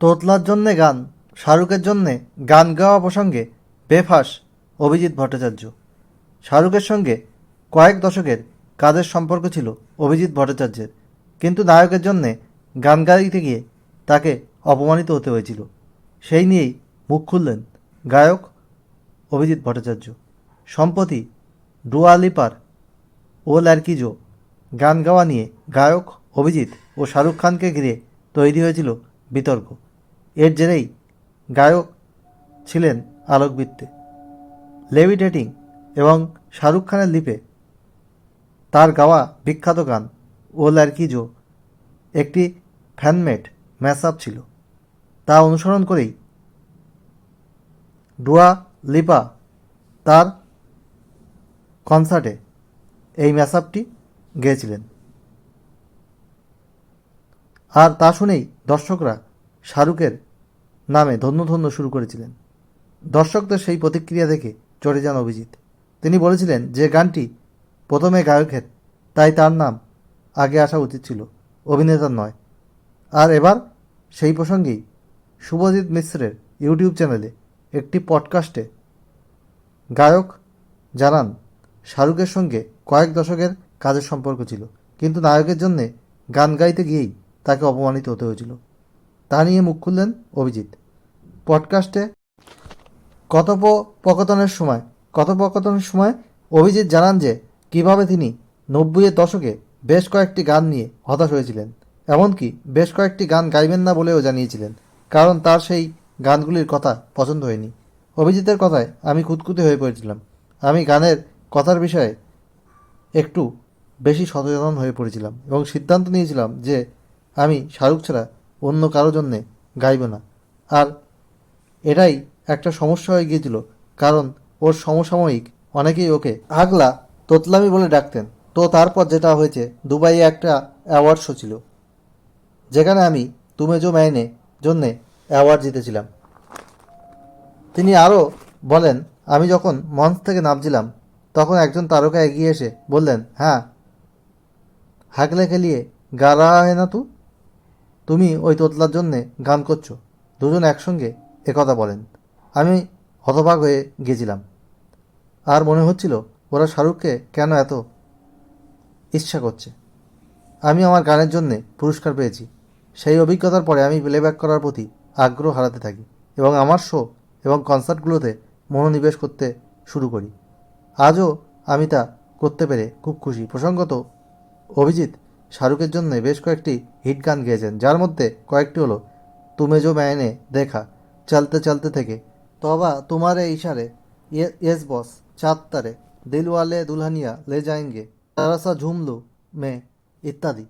তোতলার জন্যে গান, শাহরুখের জন্যে গান গাওয়া প্রসঙ্গে বেফাস অভিজিৎ ভট্টাচার্য। শাহরুখের সঙ্গে কয়েক দশকের কাজের সম্পর্ক ছিল অভিজিৎ ভট্টাচার্যের, কিন্তু নায়কের জন্যে গান গাইতে গিয়ে তাকে অপমানিত হতে হয়েছিল। সেই নিয়েই মুখ খুললেন গায়ক অভিজিৎ ভট্টাচার্য। সম্প্রতি ডুয়া লিপার ও ল্যারকিজো গান গাওয়া নিয়ে গায়ক অভিজিৎ ও শাহরুখ খানকে ঘিরে তৈরি হয়েছিল বিতর্ক। এর জেরেই গায়ক ছিলেন আলোকবৃত্তে। লেভিটেটিং এবং শাহরুখ খানের লিপে তার গাওয়া বিখ্যাত গান ও ল্যারকিজো একটি ফ্যানমেড ম্যাসআপ ছিল। তা অনুসরণ করেই ডুয়া লিপা তার কনসার্টে এই ম্যাসআপটি গেয়েছিলেন। আর তা শুনেই দর্শকরা শাহরুখের নামে ধন্য ধন্য শুরু করেছিলেন। দর্শকদের সেই প্রতিক্রিয়া দেখে চড়ে যান অভিজিৎ। তিনি বলেছিলেন যে গানটি প্রথমে গায়কের তাই তার নাম আগে আসা উচিত ছিল, অভিনেতার নয়। আর এবার সেই প্রসঙ্গেই শুভজিৎ মিশ্রের ইউটিউব চ্যানেলে একটি পডকাস্টে গায়ক জানান, শাহরুখের সঙ্গে কয়েক দশকের কাজের সম্পর্ক ছিল, কিন্তু নায়কের জন্যে গান গাইতে গিয়েই তাকে অপমানিত হতে হয়েছিল। তা নিয়ে মুখ খুললেন অভিজিৎ। পডকাস্টে কথোপকথনের সময় কথোপকথনের সময় অভিজিৎ জানান যে, কীভাবে তিনি নব্বইয়ের দশকে বেশ কয়েকটি গান নিয়ে হতাশ হয়েছিলেন। এমনকি বেশ কয়েকটি গান গাইবেন না বলেও জানিয়েছিলেন, কারণ তার সেই গানগুলির কথা পছন্দ হয়নি। অভিজিতের কথায় আমি খুঁতখুঁতে হয়ে পড়েছিলাম। আমি গানের কথার বিষয়ে একটু বেশি সচেতন হয়ে পড়েছিলাম এবং সিদ্ধান্ত নিয়েছিলাম যে, আমি শাহরুখ ছাড়া অন্য কারও জন্যে গাইব না। আর এটাই একটা সমস্যা হয়ে গিয়েছিল, কারণ ওর সমসাময়িক অনেকেই ওকে আগলা তোতলামি বলে ডাকতেন। তো তারপর যেটা হয়েছে, দুবাইয়ে একটা অ্যাওয়ার্ড শো ছিল, যেখানে আমি তুমে জো ম্যানে জন্যে অ্যাওয়ার্ড জিতেছিলাম। তিনি আরও বলেন, আমি যখন মঞ্চ থেকে নামছিলাম, তখন একজন তারকা এগিয়ে এসে বললেন হ্যাঁ হাগলে খেলিয়ে গা রাহা হয় না তু? তুমি ওই তোতলার জন্যে গান করছ। দুজন একসঙ্গে একথা বলেন। আমি হতবাক হয়ে গেছিলাম। আর মনে হচ্ছিল, ওরা শাহরুখকে কেন এত ইচ্ছা করছে? আমি আমার গানের জন্যে পুরস্কার পেয়েছি। সেই অভিজ্ঞতার পরে আমি প্লেব্যাক করার প্রতি আগ্রহ হারাতে থাকি এবং আমার শো এবং কনসার্টগুলোতে মনোনিবেশ করতে শুরু করি। আজও আমি তা করতে পেরে খুব খুশি। প্রসঙ্গত, অভিজিৎ শাহরুখের জন্য বেশ কয়েকটি হিট গান গেয়েছেন, যার মধ্যে কয়েকটি হলো, তুমে জো ম্যানে দেখা चलते चलते थे तोबा तुम्हारे इशारे, ये, यस बॉस, चाँद तारे, दिल वाले दुल्हनिया ले जाएँगे, जरा सा झूम लो, मैं, इत्यादि।